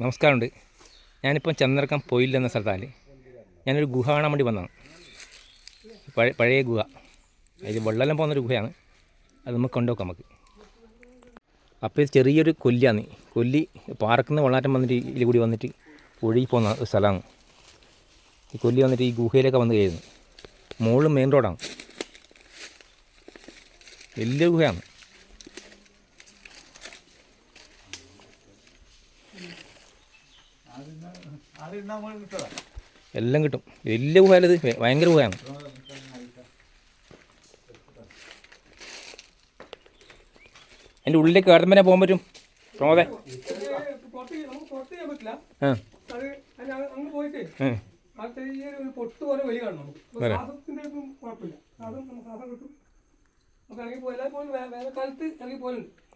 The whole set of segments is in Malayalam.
നമസ്കാരമുണ്ട്. ഞാനിപ്പം ചന്ദ്രക്കം പോയില്ല എന്ന സ്ഥലത്താണ് ഞാനൊരു ഗുഹ കാണാൻ വേണ്ടി വന്നതാണ്. പഴയ പഴയ ഗുഹ. അതിൽ വെള്ളമെല്ലാം പോകുന്നൊരു ഗുഹയാണ്. അത് നമുക്ക് കൊണ്ടുപോക്കാം നമുക്ക്. അപ്പോൾ ഇത് ചെറിയൊരു കൊല്ലിയാണ്. കൊല്ലി പാറക്കുന്ന വെള്ളാറ്റം വന്നിട്ട് ഇതിൽ കൂടി വന്നിട്ട് ഒഴുകി പോകുന്ന ഒരു സ്ഥലമാണ്. ഈ കൊല്ലി വന്നിട്ട് ഈ ഗുഹയിലൊക്കെ വന്ന് കഴിയുന്നു മുകളിൽ മെയിൻ റോഡാണ്. വലിയ ഗുഹയാണ്. എല്ലാം കിട്ടും. വലിയ ഗുഹയല്ലത് ഭയങ്കര ഗുഹയാണ്. അതിന്റെ ഉള്ളിലേക്ക് കടമ്പനെ പോകാൻ പറ്റും. പ്രമോദേ.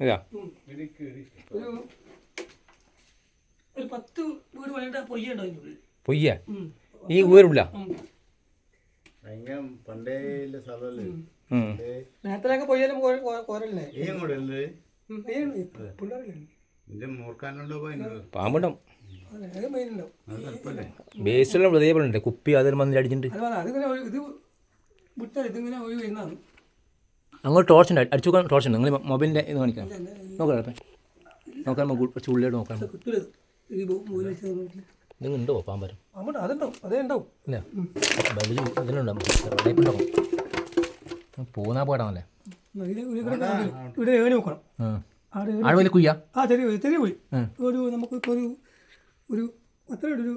ഇതാ ഒരു ഒരു പത്ത് വീട് പണിയിട്ട് പൊയ്യുണ്ടോ അതിന്റെ ഉള്ളിൽ പൊയ്യ? ഈ സ്ഥലമല്ലേ? നേരത്തിലൊക്കെ പൊയ്യാലും കോരല്ലേ? ഏം കൂടെ അല്ലേ പിള്ളേരില്ലേ നിന്റെ മൂർക്കാനുണ്ടോ പോയത് പാമ്പുണ്ടാവും അതെ മെയിനുണ്ടാവും അത് തപ്പല്ലേ വേസ്റ്റുള്ള കുപ്പി അതിൽ മന്ദിരം അടിച്ചിട്ടുണ്ട്. അങ്ങോട്ട് ടോർച്ച് ഉണ്ട്. അടിച്ചു ടോർച്ച് ഉണ്ട്. നിങ്ങൾ മൊബൈലിന്റെ ഇത് കാണിക്കാം നോക്കാം നോക്കാം നോക്കാൻ നമുക്ക് ഉള്ളിലോട്ട് നോക്കാം. നിങ്ങൾ ഉണ്ടോ പാമ്പരം? അങ്ങോട്ട് അതുണ്ടാവും. അതേ ഉണ്ടാവും. ഇല്ല? ബബിൾ ഇതിലുണ്ടാവും ടൈപ്പുണ്ടാവും പോകുന്ന പാടാണല്ലേ? ഇവിടെ ഏണി നോക്കണം ആ. അവിടെ വലിയ കുയ്യ? ആ ചെറിയ കുഴി, ചെറിയ കുഴി. ഒരു നമുക്ക് ഇപ്പോൾ ഒരു ഒരു അത്ര ഒരു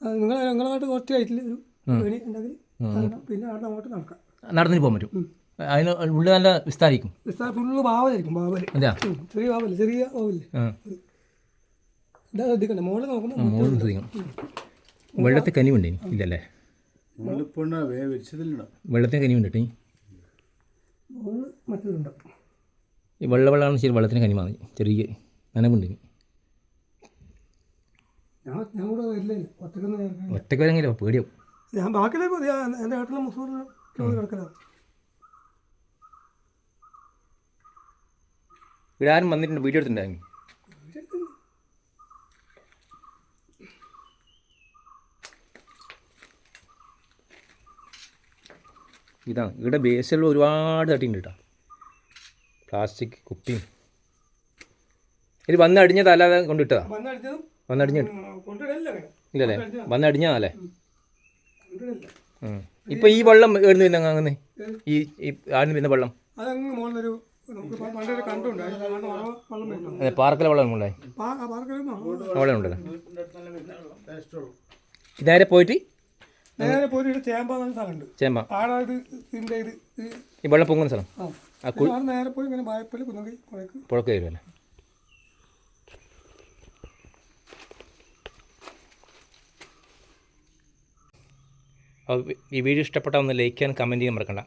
നിങ്ങൾ നിങ്ങളെ നിങ്ങളായിട്ട് കുറച്ച് ആയിട്ടില്ല? ഒരു ഏണി ഉണ്ടെങ്കിൽ പിന്നെ അവിടെ അങ്ങോട്ട് നടക്കാം. നടന്നിട്ട് പോകാൻ പറ്റും. അതിന് ഉള്ളിൽ നല്ല വിസ്താരിക്കും. വിസ്താരം ഫുള്ള് ബാവലായിരിക്കും ബാവൽ ചെറിയ ബാവൽ ചെറിയ ബാവല്ലേ ആ ഇതാ ശ്രദ്ധിക്കണ്ടേ മോൾ നോക്കണം ആ മുകളിൽ ശ്രദ്ധിക്കണം വെള്ളത്തിൽ കനി ഉണ്ട് ഇല്ലല്ലേ വെള്ളത്തെ വേ ഉണ്ട്. ഈ വെള്ള വെള്ളമാണ് ശരി വെള്ളത്തിന് കനി മാറി ചെറിയ നനവുണ്ട് ഒറ്റയ്ക്ക് വരെങ്കിലും പേടിയാവും. ഞാൻ എന്റെ കിടക്കലാണ്. ഇവിടെ ആരും വന്നിട്ടുണ്ട് വീഡിയോ എടുത്തിട്ടുണ്ടായിരുന്നു ഇതാണ്. ഇവിടെ ബേസിൽ ഒരുപാട് തട്ടിയുണ്ട് കേട്ടോ. പ്ലാസ്റ്റിക് കുപ്പിയും. ഇത് വന്നടിഞ്ഞതല്ലാതെ കൊണ്ടിട്ടതാ വന്നടിഞ്ഞ ഇല്ലല്ലേ വന്നടിഞ്ഞതല്ലേ കൊണ്ടിടല്ല ഇപ്പം ഈ വെള്ളം എഴുന്നു പിന്നെ അങ്ങനെ ഈ ആടിന് പിന്നെ വെള്ളം? അതെ പാർക്കിലെ വെള്ളം ഉണ്ടായി വെള്ളം ഉണ്ടല്ലോ. ഇതാരെ പോയിട്ട്? നേരെ സ്ഥലമുണ്ട്. ചേമ്പ. ഇതിന്റെ ഇത്. ഈ വെള്ളം പൊങ്ങുന്ന സ്ഥലം? ആ. നേരെ പോയി ഇങ്ങനെ കുന്നകി പുഴക്ക്. പുഴക്ക് വരുമല്ലേ ഈ വീഡിയോ ഇഷ്ടപ്പെട്ടാൽ ഒന്ന് ലൈക്ക് ചെയ്യാൻ കമന്റ് ചെയ്യാൻ മറക്കണ്ട.